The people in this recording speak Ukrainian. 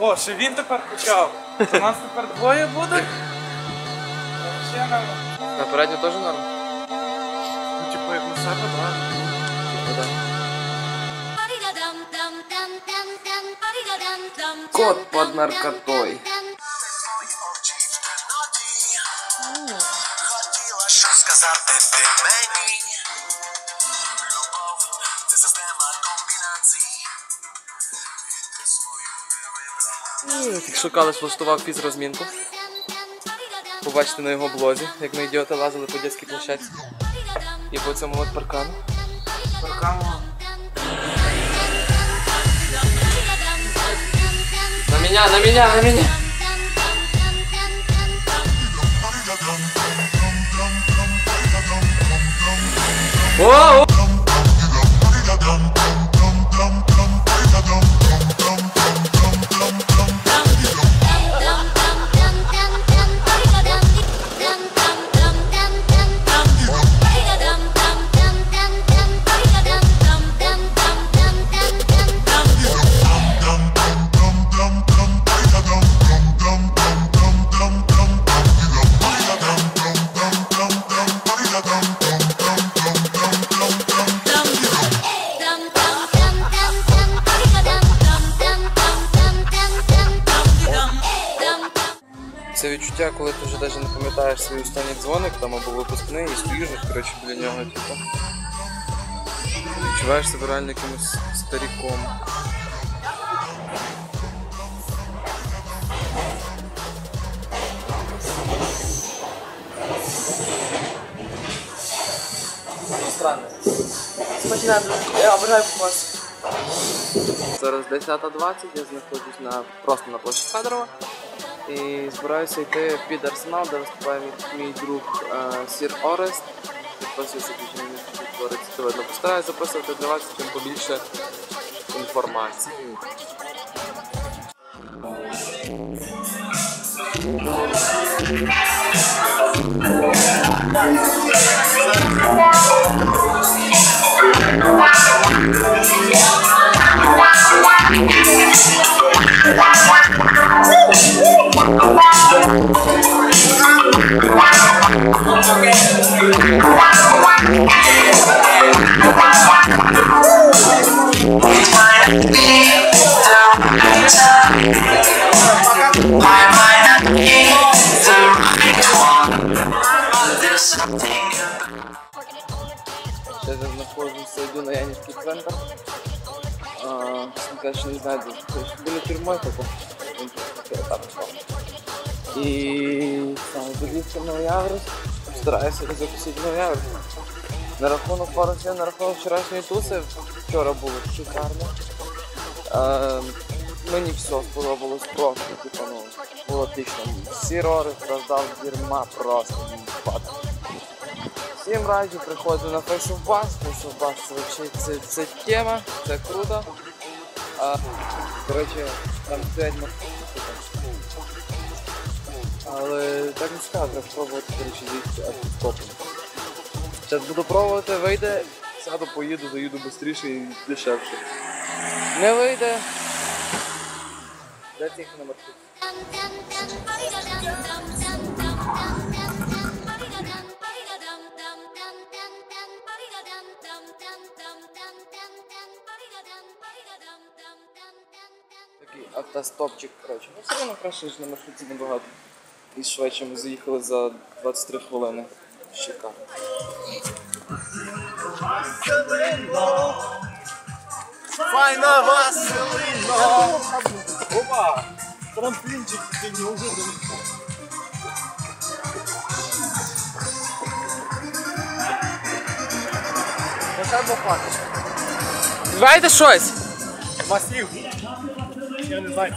О, ще він тепер почав. У нас тепер двоє буде. Ще нам. На передню теж норм? Ну, типу, як на себе, так. Ну, да. Кот под наркотой. Хотіла що сказати ти мені. Якщо Калиш влаштував фізрозмінку, побачите на його блозі, як ми ідіоти лазили по дитячій площадці. І по цьому от паркану. Паркану. На меня, на меня, на меня! О, о! Це відчуття, коли ти вже навіть не пам'ятаєш свій останній дзвоник там або випускний і стоїш от, коротше, біля нього, типу. Відчуваєш себе реально якимось старіком. Странно. Смачна, я обожаю вас. Зараз 10.20, я знаходжусь на, просто на площі Федорова. І збираюся йти під арсенал, де виступає мій, мій друг е, Сір Орест. Підписуйся, дуже мені твориться, це видно. Постараюся записувати для вас чим побільше інформації. Ще я знаходжуся, йду на Янівський центр. А, Каже, не знаю, де тобто, біля тюрми тако. Він таке там став. Стараюся закусити на Яворус. На рахунок пару на рахунок вчорашньої туси, вчора було шикарно. Е, мені все сподобалось просто, типу, ну, було отлично. Всі рори роздав дерьма просто. Всім раджу, приходжу на of Bus це, це, тема, це круто. А, коротше, там стоять маршрутки. Але так не скажу, треба спробувати коротше, аж. Зараз буду пробувати, вийде, сяду, поїду, заїду швидше і дешевше. Не вийде. Де тих на? Такий автостопчик, коротше. Ну все одно краще, ніж на маршруті набагато. І швидше ми заїхали за 23 хвилини. Шикарно. Файна Василино! Опа! Трамплінчик ти неожиданно. Лише бухати. Давайте щось! Масів. Я не знаю,